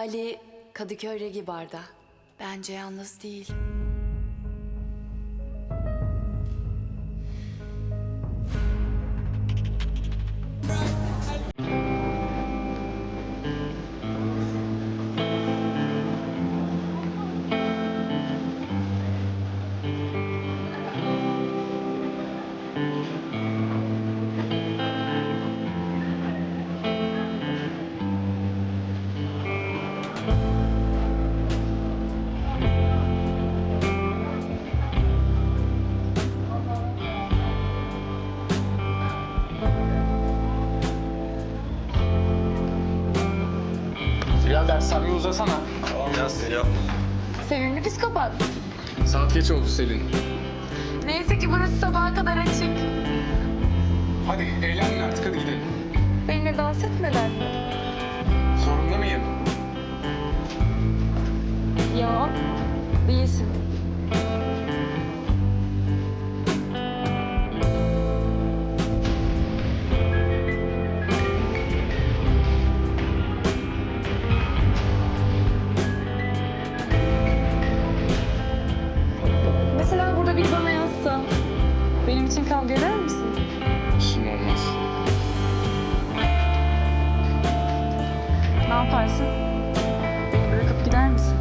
Ali Kadıköy Regi Bar'da. Bence yalnız değil. Birader sen bir uzasana. Tamam ya sen yap. Sevimli psikopat. Saat geç oldu Selin. Neyse ki burası sabaha kadar açık. Hadi eğlenin artık hadi gidelim. Benimle dans etmeden mi? Yaparsın? Bırakıp gider misin?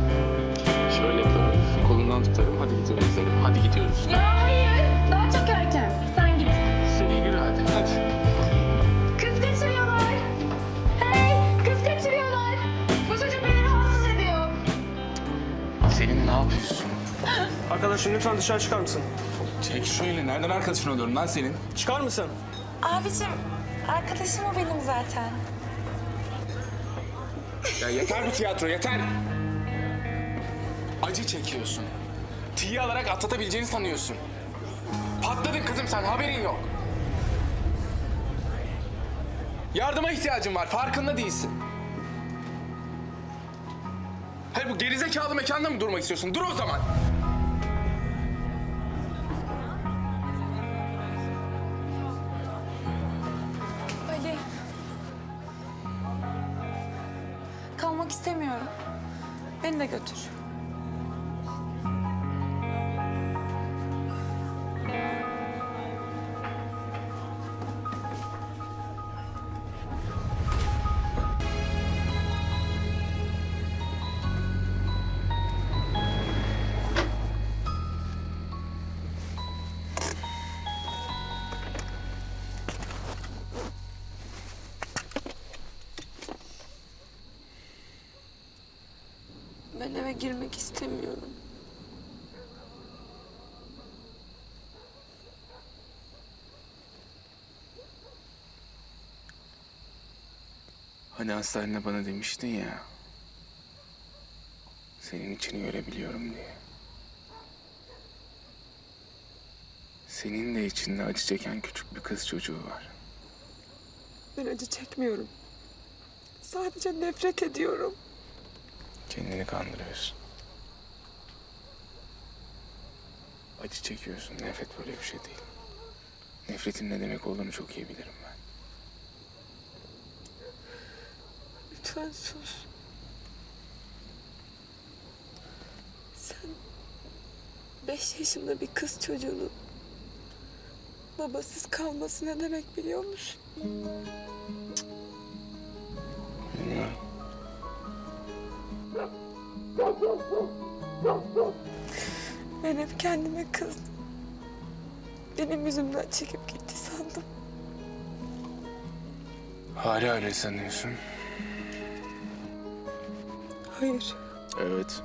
Şöyle yaparım. Kolundan tutarım. Hadi gidiyoruz derim. Hadi gidiyoruz. Ya hayır, daha çok erken. Sen git. Selin yürü hadi. Hadi. Kız kaçırıyorlar. Hey, kız kaçırıyorlar. Bu çocuk beni rahatsız ediyor. Selin ne yapıyorsun? Arkadaşım lütfen dışarı çıkar mısın? Çek şöyle. Nereden arkadaşın oluyorum lan senin? Çıkar mısın? Abicim, arkadaşım o benim zaten. Ya yeter bu tiyatro yeter. Acı çekiyorsun. Tiye alarak atlatabileceğini sanıyorsun. Patladın kızım sen haberin yok. Yardıma ihtiyacın var farkında değilsin. Hayır bu gerizekalı mekanda mı durmak istiyorsun? Dur o zaman. Beni de götür. Ben eve girmek istemiyorum. Hani hastanede bana demiştin ya. Senin içini görebiliyorum diye. Senin de içinde acı çeken küçük bir kız çocuğu var. Ben acı çekmiyorum. Sadece nefret ediyorum. Kendini kandırıyorsun. Acı çekiyorsun. Nefret böyle bir şey değil. Nefretin ne demek olduğunu çok iyi bilirim ben. Lütfen sus. Sen beş yaşında bir kız çocuğunun babasız kalması ne demek biliyor musun? Bilmiyorum. Ben hep kendime kızdım. Benim yüzümden çekip gitti sandım. Hala öyle sanıyorsun. Hayır. Evet.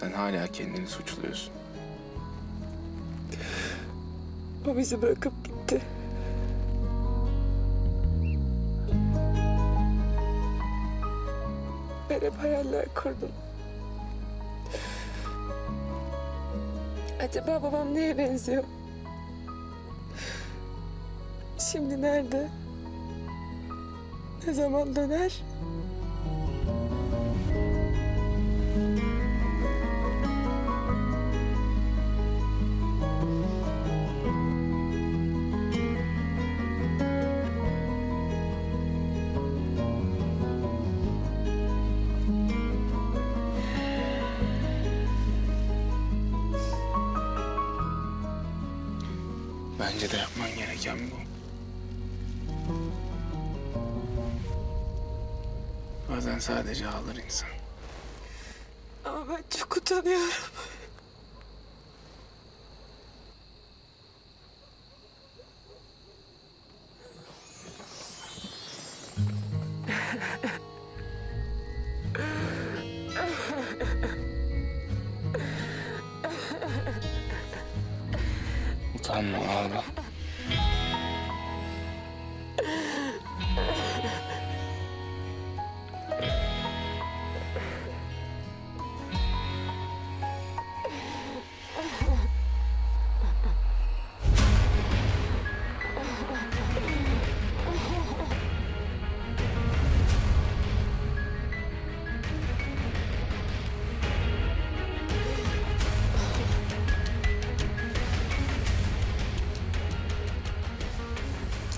Sen hala kendini suçluyorsun. O bizi bırakıp gitti. Ben hep hayaller kurdum. Acaba babam neye benziyor? Şimdi nerede? Ne zaman döner? Bence de yapman gereken bu. Bazen sadece ağlar insan. Ama ben çok utanıyorum. Utanma ağla.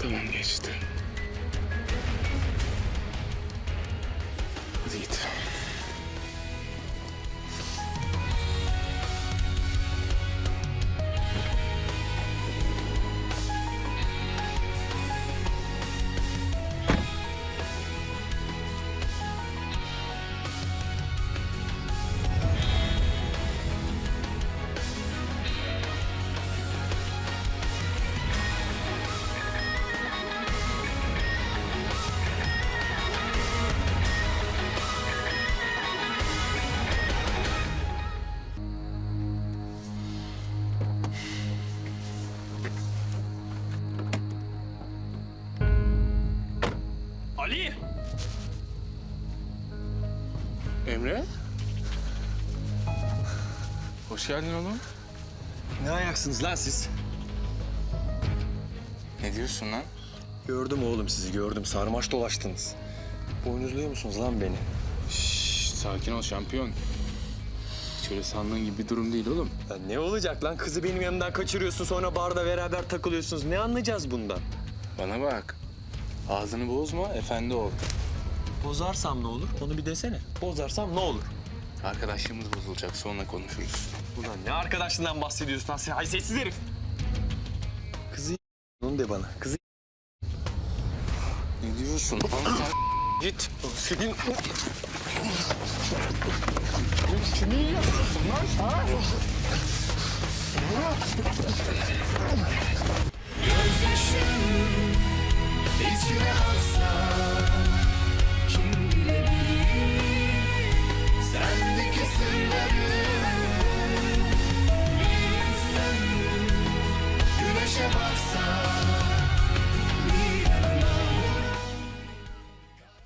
Tamam geçti. Hadi git. Ali! Emre? Hoş geldin oğlum. Ne ayaksınız lan siz? Ne diyorsun lan? Gördüm oğlum sizi gördüm. Sarmaş dolaştınız. Boynuzluyor musunuz lan beni? Şşş, sakin ol şampiyon. Hiç öyle sandığın gibi bir durum değil oğlum. Ya ne olacak lan? Kızı benim yanımdan kaçırıyorsun sonra barda beraber takılıyorsunuz. Ne anlayacağız bundan? Bana bak. Ağzını bozma, efendi ol. Bozarsam ne olur? Onu bir desene. Bozarsam ne olur? Arkadaşlığımız bozulacak, sonra konuşuruz. Ulan ne arkadaşlığından bahsediyorsun lan sen haysiyetsiz herif? Kızı onu de bana. Kızı Ne diyorsun? Lan sen git. senin... İçine aksa